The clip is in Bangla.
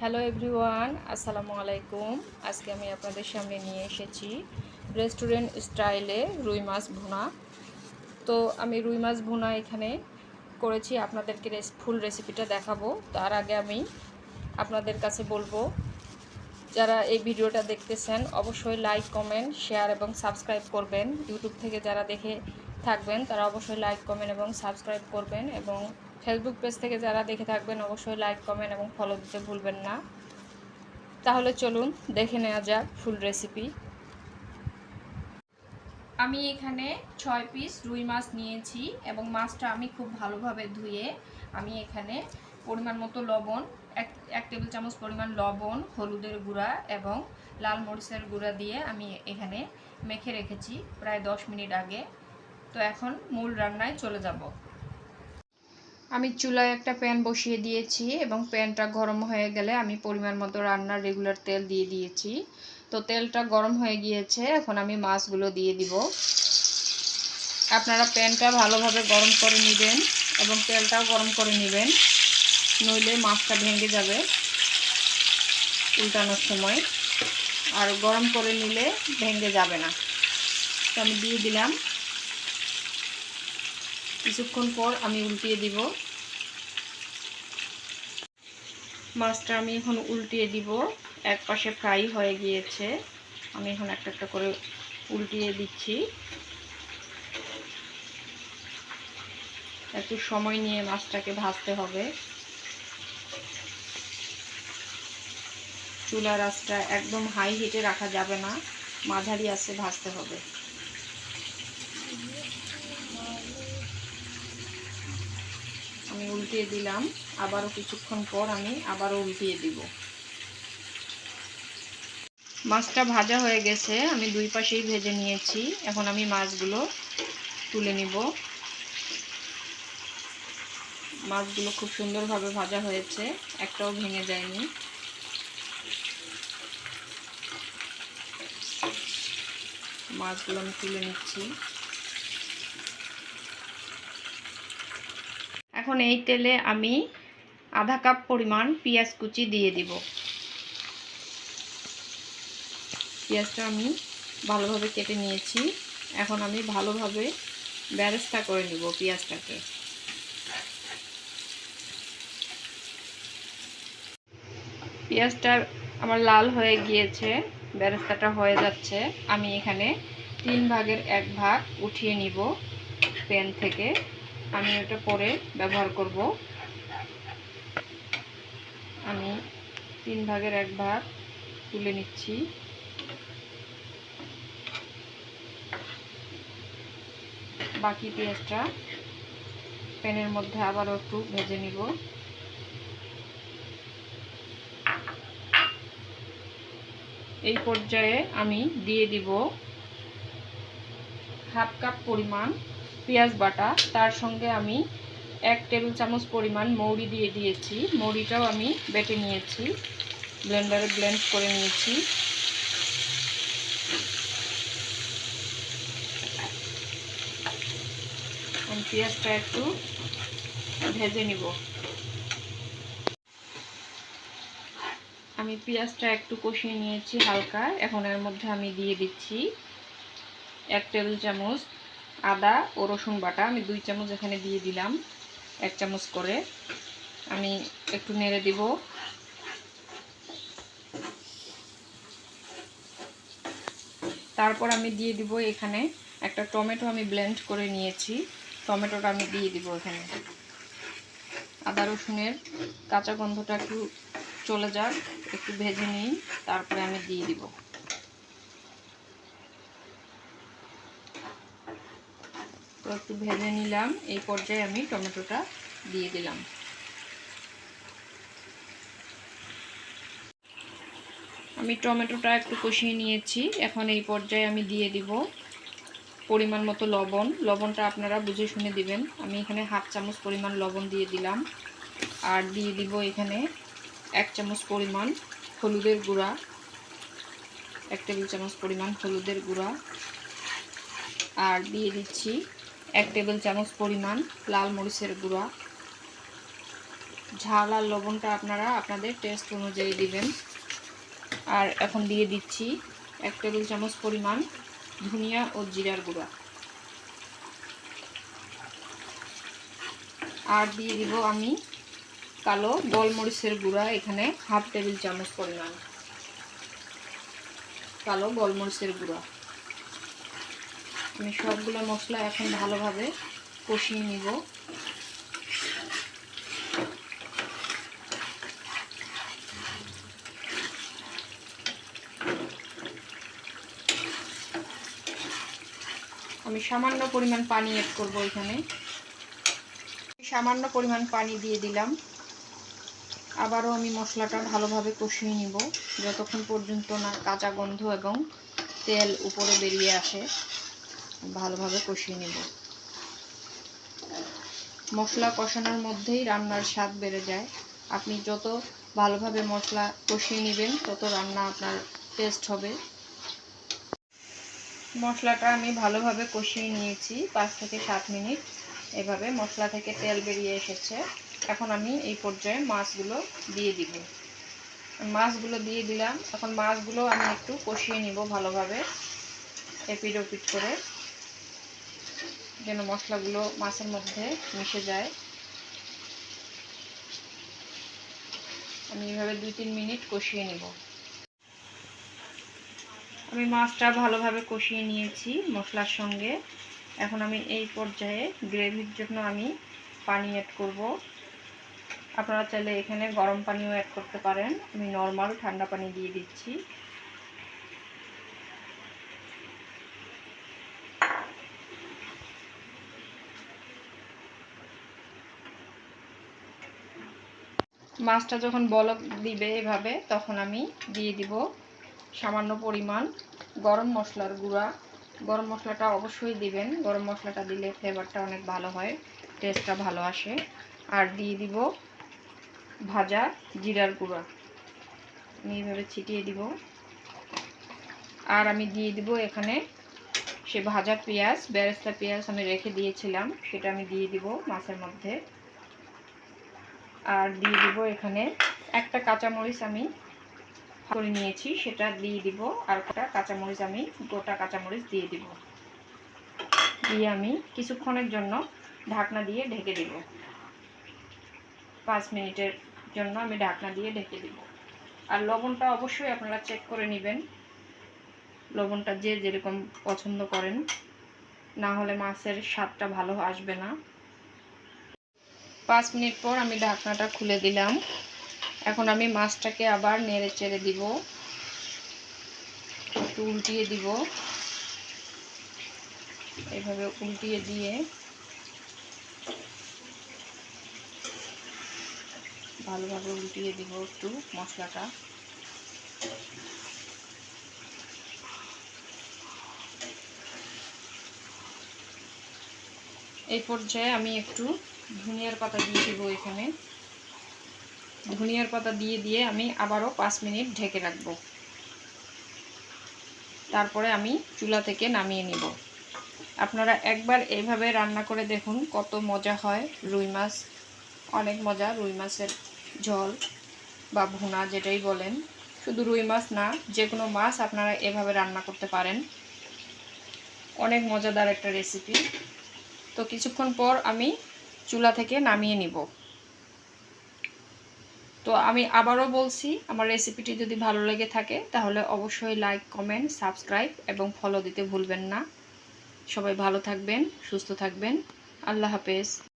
হ্যালো এভরিওয়ান, আসসালামু আলাইকুম। আজকে আমি আপনাদের সামনে নিয়ে এসেছি রেস্টুরেন্ট স্টাইলে রুই মাছ ভুনা। তো আমি রুই মাছ ভুনা এখানে করেছি, আপনাদেরকে ফুল রেসিপিটা দেখাবো। তার আগে আমি আপনাদের কাছে বলব, যারা এই ভিডিওটা দেখতেছেন, অবশ্যই লাইক, কমেন্ট, শেয়ার এবং সাবস্ক্রাইব করবেন। ইউটিউব থেকে যারা দেখে থাকবেন, তারা অবশ্যই লাইক, কমেন্ট এবং সাবস্ক্রাইব করবেন এবং ফেসবুক পেজ থেকে যারা দেখে থাকবেন, অবশ্যই লাইক কমেন্ট এবং ফলো দিতে ভুলবেন না। তাহলে চলুন দেখে নেওয়া যাক ফুল রেসিপি আমি এখানে ছয় পিস রুই মাছ নিয়েছি এবং মাছটা আমি খুব ভালোভাবে ধুয়ে আমি এখানে পরিমাণ মতো লবণ, এক এক টেবিল চামচ পরিমাণ লবণ, হলুদের গুঁড়া এবং লাল মরিচের গুঁড়া দিয়ে আমি এখানে মেখে রেখেছি প্রায় দশ মিনিট আগে। তো এখন মূল রান্নায় চলে যাব। আমি চুলায় একটা প্যান বসিয়ে দিয়েছি এবং প্যানটা গরম হয়ে গেলে আমি পরিমাণ মতো রান্নার রেগুলার তেল দিয়ে দিয়েছি। তো তেলটা গরম হয়ে গিয়েছে, এখন আমি মাছগুলো দিয়ে দিব। আপনারা প্যানটা ভালোভাবে গরম করে নেবেন এবং তেলটাও গরম করে নেবেন, নইলে মাছটা ভেঙে যাবে উল্টানোর সময়। আর গরম করে নিলে ভেঙে যাবে না। তো আমি দিয়ে দিলাম। কিছুক্ষণ পর আমি উল্টিয়ে দিব। মাছটা আমি এখন উল্টিয়ে দিব। এক পাশে ফ্রাই হয়ে গিয়েছে। আমি এখন একটা একটা করে উল্টিয়ে দিচ্ছি। একটু সময় নিয়ে মাছটাকে ভাজতে হবে। চুলার আঁচটা একদম হাই হিটে রাখা যাবে না। মাঝারি আছে ভাজতে হবে। আমি উল্টিয়ে দিলাম। আবারও কিছুক্ষণ পর আমি আবারও উল্টিয়ে দিব। মাছটা ভাজা হয়ে গেছে, আমি দুই পাশেই ভেজে নিয়েছি। এখন আমি মাছগুলো তুলে নিব। মাছগুলো খুব সুন্দরভাবে ভাজা হয়েছে, একটাও ভেঙে যায়নি। মাছগুলো আমি তুলে নিচ্ছি। এখন এই তেলে আমি আধা কাপ পরিমাণ পেঁয়াজ কুচি দিয়ে দিব। পেঁয়াজটা আমি ভালোভাবে কেটে নিয়েছি। এখন আমি ভালোভাবে ব্যারেস্তা করে নিব পেঁয়াজটাকে। পেঁয়াজটা আমার লাল হয়ে গিয়েছে, ব্যারেস্তাটা হয়ে যাচ্ছে। আমি এখানে তিন ভাগের এক ভাগ উঠিয়ে নিব প্যান থেকে। আমি এটা পরে ব্যবহার করব। আমি তিন ভাগের এক ভাগ তুলে নিচ্ছি। বাকি পেঁয়াজটা প্যানের মধ্যে আবারও একটু ভেজে নিব। এই পর্যায়ে আমি দিয়ে দিব হাফ কাপ পরিমাণ পেঁয়াজ বাটা, তার সঙ্গে আমি এক টেবিল চামচ পরিমাণ মৌরি দিয়ে দিয়েছি। মৌরিটাও আমি বেটে নিয়েছি ব্লেন্ডারে ব্লেন্ড করে নিয়েছি। পেঁয়াজটা একটু ভেজে নিব। আমি পেঁয়াজটা একটু কষিয়ে নিয়েছি হালকা। এখন এর মধ্যে আমি দিয়ে দিচ্ছি এক টেবিল চামচ আদা ও রসুন বাটা আমি দুই চামচ এখানে দিয়ে দিলাম, এক চামচ করে। আমি একটু নেড়ে দিব। তারপর আমি দিয়ে দিব এখানে একটা টমেটো আমি ব্লেন্ড করে নিয়েছি। টমেটোটা আমি দিয়ে দিব এখানে। আদা রসুনের কাঁচা গন্ধটা একটু চলে যাক, একটু ভেজে নিই, তারপরে আমি দিয়ে দিব। একটু ভেজে নিলাম। এই পর্যায়ে আমি টমেটোটা দিয়ে দিলাম। আমি টমেটোটা একটু কষিয়ে নিয়েছি। এখন এই পর্যায়ে আমি দিয়ে দিব পরিমাণ মতো লবণ। লবণটা আপনারা বুঝে শুনে দিবেন। আমি এখানে হাফ চামচ পরিমাণ লবণ দিয়ে দিলাম। আর দিয়ে দিব এখানে এক চামচ পরিমাণ হলুদের গুঁড়া। এক টেবিল চামচ পরিমাণ হলুদের গুঁড়া। আর দিয়ে দিচ্ছি এক টেবিল চামচ পরিমাণ লাল মরিচের গুঁড়া। ঝাল আর লবণটা আপনারা আপনাদের টেস্ট অনুযায়ী দিবেন। আর এখন দিয়ে দিচ্ছি এক টেবিল চামচ পরিমাণ ধনিয়া ও জিরার গুঁড়া। আর দিয়ে দিব আমি কালো গোলমরিচের গুঁড়া, এখানে হাফ টেবিল চামচ পরিমাণ। কালো গোলমরিচের গুঁড়া। আমি সবগুলো মশলা এখন ভালোভাবে কষিয়ে নিব। আমি সামান্য পরিমাণ পানি অ্যাড করব এখানে। সামান্য পরিমাণ পানি দিয়ে দিলাম। আবারও আমি মশলাটা ভালোভাবে কষিয়ে নিব, যতক্ষণ পর্যন্ত না কাঁচা গন্ধ এবং তেল উপরে বেরিয়ে আসে। ভালোভাবে কষিয়ে নিব। মশলা কষানোর মধ্যেই রান্নার স্বাদ বেড়ে যায়। আপনি যত ভালোভাবে মশলা কষিয়ে নেবেন, তত রান্না আপনার টেস্ট হবে। মশলাটা আমি ভালোভাবে কষিয়ে নিয়েছি পাঁচ থেকে সাত মিনিট। এভাবে মশলা থেকে তেল বেরিয়ে এসেছে। এখন আমি এই পর্যায়ে মাছগুলো দিয়ে দিব। মাছগুলো দিয়ে দিলাম। এখন মাছগুলো আমি একটু কষিয়ে নিব ভালোভাবে এপিড ওপিড করে। যেন মশলাগুলো মাছের মধ্যে মিশে যায়। আমি এভাবে দুই তিন মিনিট কষিয়ে নিব। আমি মাছটা ভালোভাবে কষিয়ে নিয়েছি মশলার সঙ্গে। এখন আমি এই পর্যায়ে গ্রেভির জন্য আমি পানি অ্যাড করব। আপনারা চাইলে এখানে গরম পানিও অ্যাড করতে পারেন। আমি নর্মাল ঠান্ডা পানি দিয়ে দিচ্ছি। মাছটা যখন বলক দিবে এভাবে, তখন আমি দিয়ে দিব সামান্য পরিমাণ গরম মশলার গুঁড়া। গরম মশলাটা অবশ্যই দিবেন। গরম মশলাটা দিলে ফ্লেভারটা অনেক ভালো হয় টেস্টটা ভালো আসে। আর দিয়ে দিব ভাজা জিরার গুঁড়া। আমি এইভাবে ছিটিয়ে দিব। আর আমি দিয়ে দিব এখানে সে ভাজা পেঁয়াজ, বেরেস্তা পেঁয়াজ আমি রেখে দিয়েছিলাম, সেটা আমি দিয়ে দিব মাছের মধ্যে। আর দিয়ে দিব এখানে একটা কাঁচামরিচ আমি করে নিয়েছি, সেটা দিয়ে দিব আর কটা কাঁচামরিচ আমি, গোটা কাঁচামরিচ দিয়ে দিব। দিয়ে আমি কিছুক্ষণের জন্য ঢাকনা দিয়ে ঢেকে দিব। পাঁচ মিনিটের জন্য আমি ঢাকনা দিয়ে ঢেকে দিব। আর লবণটা অবশ্যই আপনারা চেক করে নেবেন। লবণটা যে যেরকম পছন্দ করেন। না হলে মাছের স্বাদটা ভালো আসবে না। পাঁচ মিনিট পর আমি ঢাকনাটা খুলে দিলাম। এখন আমি মাছটাকে আবার নেড়ে চেড়ে দিব। একটু উল্টিয়ে দিব। এভাবে উল্টিয়ে দিয়ে ভালোভাবে উল্টিয়ে দিব একটু মশলাটা। এই পর্যায়ে আমি একটু ধনিয়ার পাতা দিয়ে দিব এখানে। ধনিয়ার পাতা দিয়ে দিয়ে আমি আবারও পাঁচ মিনিট ঢেকে রাখব। তারপরে আমি চুলা থেকে নামিয়ে নিব। আপনারা একবার এইভাবে রান্না করে দেখুন কত মজা হয় রুই মাছ। অনেক মজা, রুই মাছের ঝোল বা ভুনা যেটাই বলেন। শুধু রুই মাছ না যে কোনো মাছ আপনারা এভাবে রান্না করতে পারেন। অনেক মজাদার একটা রেসিপি। তো কিছুক্ষণ পর আমি চুলা থেকে নামিয়ে নিব। তো আমি আবারও বলছি, আমার রেসিপিটি যদি ভালো লেগে থাকে, তাহলে অবশ্যই লাইক কমেন্ট সাবস্ক্রাইব এবং ফলো দিতে ভুলবেন না। সবাই ভালো থাকবেন, সুস্থ থাকবেন। আল্লাহ হাফেজ।